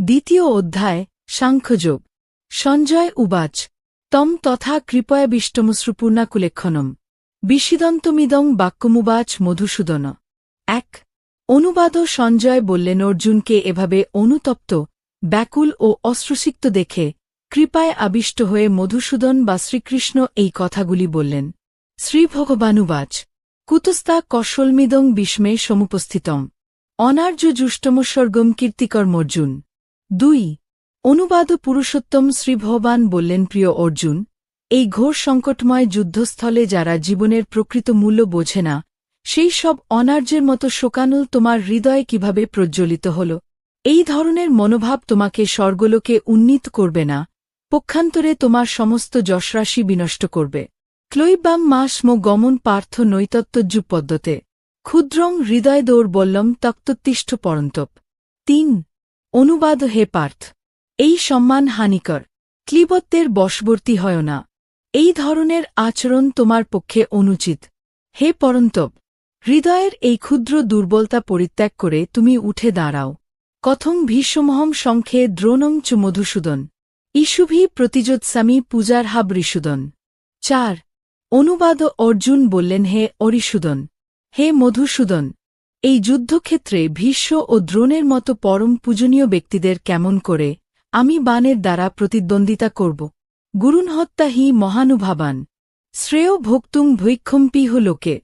দ্বিতীয় অধ্যায়, সাংখ্যযোগ। সঞ্জয় উবাচ, তম তথা কৃপয়াবিষ্টমশ্রুপূর্ণাকুলেক্ষণম বিশিদন্তমিদং বাক্যমুবাচ মধুসূদন। এক, অনুবাদ সঞ্জয় বললেন, অর্জুনকে এভাবে অনুতপ্ত, ব্যাকুল ও অশ্রুসিক্ত দেখে কৃপায় আবিষ্ট হয়ে মধুসূদন বা শ্রীকৃষ্ণ এই কথাগুলি বললেন। শ্রীভগবানুবাচ কুতস্তা কশলমিদং বিস্মে সমুপস্থিতম। অনার্য জুষ্টমস্বর্গম কীর্তিকর্মর্জুন দুই অনুবাদ পুরুষোত্তম শ্রীভগবান বললেন, প্রিয় অর্জুন, এই ঘোর সংকটময় যুদ্ধস্থলে যারা জীবনের প্রকৃত মূল্য বোঝে না, সেই সব অনার্যের মতো শোকানুল তোমার হৃদয়ে কীভাবে প্রজ্জ্বলিত হল? এই ধরনের মনোভাব তোমাকে স্বর্গলোকে উন্নীত করবে না, পক্ষান্তরে তোমার সমস্ত যশরাশি বিনষ্ট করবে। ক্লৈবাম মাস মো গমন পার্থ নৈতত্ত্বজ্জু পদ্মতে ক্ষুদ্রং হৃদয় দৌর্বল্যম তক্তোত্তিষ্ঠ পরন্তপ। তিন অনুবাদ হে পার্থ, এই সম্মান হানিকর ক্লিবত্বের বশবর্তী হয় না। এই ধরনের আচরণ তোমার পক্ষে অনুচিত। হে পরন্তব হৃদয়ের এই ক্ষুদ্র দুর্বলতা পরিত্যাগ করে তুমি উঠে দাঁড়াও। কথং ভীষ্মহম সংখ্যে দ্রোণং চ মধুসূদন। ইসুভি প্রতিযোৎসামী পূজার হাব ঋষুদন। চার, অনুবাদ অর্জুন বললেন হে অরিসুদন। হে মধুসূদন এই যুদ্ধক্ষেত্রে ভীষ্ম ও দ্রোণের মতো পরম পূজনীয় ব্যক্তিদের কেমন করে আমি বানের দ্বারা প্রতিদ্বন্দ্বিতা করব। গুরুন হত্যা হি মহানুভাবান। শ্রেয় ভোক্তুং ভৈক্ষম্পিহ লোকে।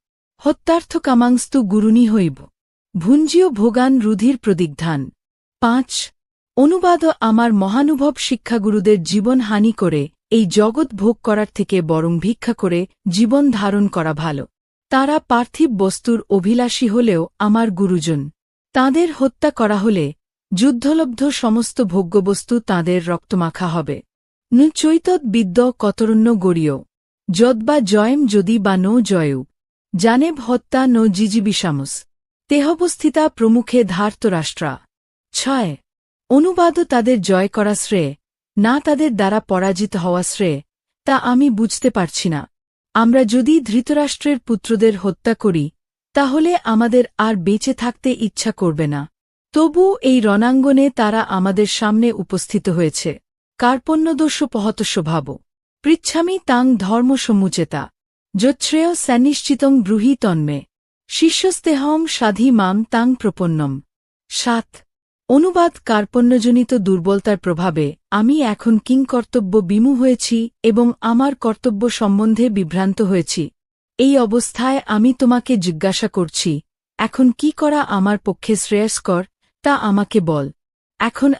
হত্যার্থ কামাংস্তু গুরুনি হইব। ভুঞ্জীয় ভোগান রুধির প্রদিগ্ধান। পাঁচ, অনুবাদ আমার মহানুভব শিক্ষাগুরুদের জীবন হানি করে এই জগৎ ভোগ করার থেকে বরং ভিক্ষা করে জীবন ধারণ করা ভালো। তারা পার্থিব বস্তুর অভিলাষী হলেও আমার গুরুজন। তাদের হত্যা করা হলে যুদ্ধলব্ধ সমস্ত ভোগ্যবস্তু তাঁদের রক্তমাখা হবে। নু চৈতৎ বিদ্য কতরণ্য গড়ীয় যদ্বা জয়েম যদি বা নো জয়ু জানেব হত্যা নো জিজিবিষামুস। তেহবস্থিতা প্রমুখে ধার্তরাষ্ট্রা। ছয়। অনুবাদ তাদের জয় করা শ্রেয়। না তাদের দ্বারা পরাজিত হওয়া শ্রেয়। তা আমি বুঝতে পারছি না। আমরা যদি ধৃতরাষ্ট্রের পুত্রদের হত্যা করি, তাহলে আমাদের আর বেঁচে থাকতে ইচ্ছা করবে না। তবু এই রণাঙ্গনে তারা আমাদের সামনে উপস্থিত হয়েছে। কার্পণ্যদোষ পহতস্য ভাব পৃচ্ছামি তাং ধর্মসমুচেতা যচ্ছেয় স্যানিশ্চিতং ব্রুহি তন্মে। শিষ্যস্তেহম সাধি মাম তাং প্রপন্নম। সাত। অনুবাদ কার্পণ্যজনিত দুর্বলতার প্রভাবে আমি এখন কিংকর্তব্য বিমু হয়েছি এবং আমার কর্তব্য সম্বন্ধে বিভ্রান্ত হয়েছি। এই অবস্থায় আমি তোমাকে জিজ্ঞাসা করছি, এখন কি করা আমার পক্ষে শ্রেয়স্কর, তা আমাকে বল। এখন